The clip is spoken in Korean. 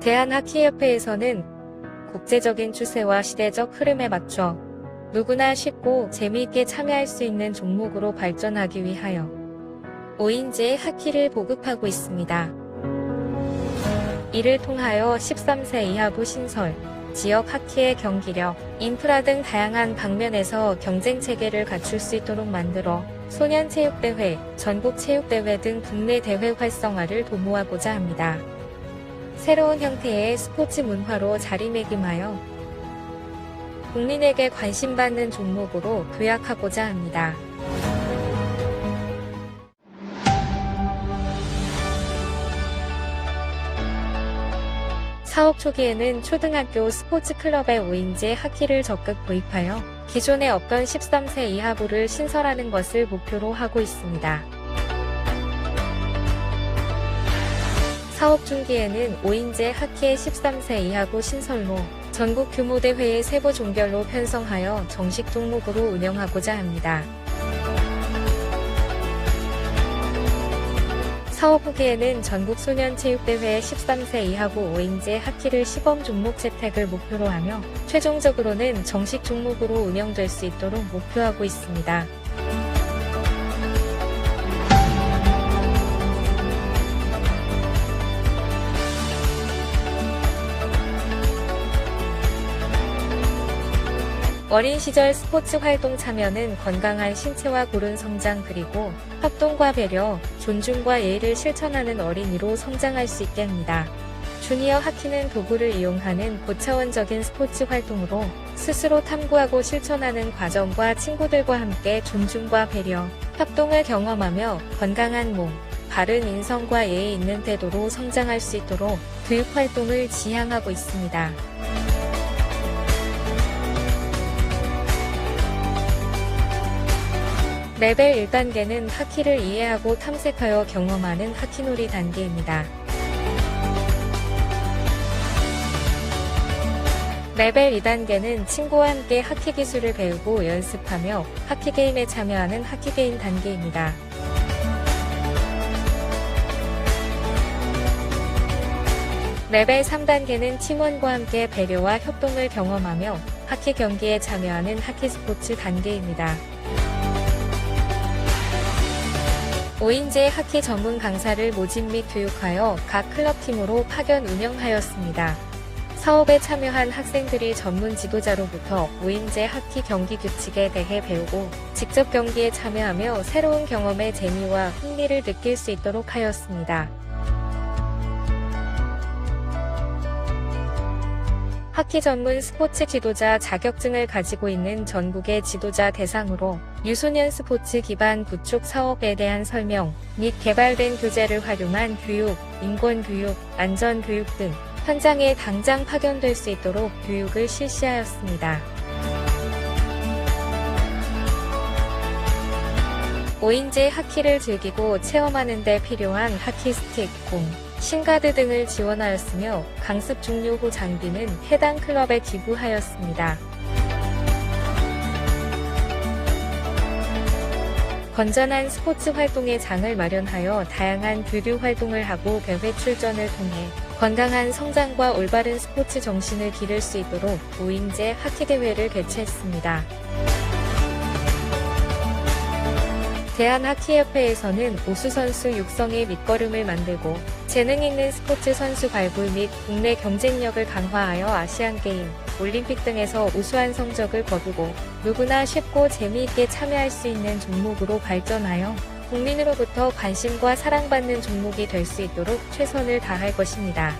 대한하키협회에서는 국제적인 추세와 시대적 흐름에 맞춰 누구나 쉽고 재미있게 참여할 수 있는 종목으로 발전하기 위하여 5인제의 하키를 보급하고 있습니다. 이를 통하여 13세 이하부 신설, 지역 하키의 경기력, 인프라 등 다양한 방면에서 경쟁 체계를 갖출 수 있도록 만들어 소년체육대회, 전국체육대회 등 국내 대회 활성화를 도모하고자 합니다. 새로운 형태의 스포츠 문화로 자리매김하여 국민에게 관심받는 종목으로 도약하고자 합니다. 사업 초기에는 초등학교 스포츠 클럽의 5인제 하키를 적극 도입하여 기존에 없던 13세 이하부를 신설하는 것을 목표로 하고 있습니다. 사업 중기에는 5인제 하키의 13세 이하부 신설로 전국 규모 대회의 세부 종결로 편성하여 정식 종목으로 운영하고자 합니다. 사업 후기에는 전국 소년 체육대회 13세 이하부 5인제 하키를 시범 종목 채택을 목표로 하며 최종적으로는 정식 종목으로 운영될 수 있도록 목표하고 있습니다. 어린 시절 스포츠 활동 참여는 건강한 신체와 고른 성장 그리고 협동과 배려, 존중과 예의를 실천하는 어린이로 성장할 수 있게 합니다. 주니어 하키는 도구를 이용하는 고차원적인 스포츠 활동으로 스스로 탐구하고 실천하는 과정과 친구들과 함께 존중과 배려, 협동을 경험하며 건강한 몸, 바른 인성과 예의 있는 태도로 성장할 수 있도록 교육 활동을 지향하고 있습니다. 레벨 1단계는 하키를 이해하고 탐색하여 경험하는 하키놀이 단계입니다. 레벨 2단계는 친구와 함께 하키 기술을 배우고 연습하며 하키 게임에 참여하는 하키 게임 단계입니다. 레벨 3단계는 팀원과 함께 배려와 협동을 경험하며 하키 경기에 참여하는 하키 스포츠 단계입니다. 5인제 하키 전문 강사를 모집 및 교육하여 각 클럽팀으로 파견 운영하였습니다. 사업에 참여한 학생들이 전문 지도자로부터 5인제 하키 경기 규칙에 대해 배우고 직접 경기에 참여하며 새로운 경험의 재미와 흥미를 느낄 수 있도록 하였습니다. 하키 전문 스포츠 지도자 자격증을 가지고 있는 전국의 지도자 대상으로 유소년 스포츠 기반 구축 사업에 대한 설명 및 개발된 교재를 활용한 교육, 인권 교육, 안전 교육 등 현장에 당장 파견될 수 있도록 교육을 실시하였습니다. 5인제 하키를 즐기고 체험하는 데 필요한 하키 스틱, 공, 신가드 등을 지원하였으며 강습 종료 후 장비는 해당 클럽에 기부하였습니다. 건전한 스포츠 활동의 장을 마련하여 다양한 교류 활동을 하고 대회 출전을 통해 건강한 성장과 올바른 스포츠 정신을 기를 수 있도록 5인제 하키 대회를 개최했습니다. 대한하키협회에서는 우수선수 육성의 밑거름을 만들고 재능 있는 스포츠 선수 발굴 및 국내 경쟁력을 강화하여 아시안게임, 올림픽 등에서 우수한 성적을 거두고 누구나 쉽고 재미있게 참여할 수 있는 종목으로 발전하여 국민으로부터 관심과 사랑받는 종목이 될 수 있도록 최선을 다할 것입니다.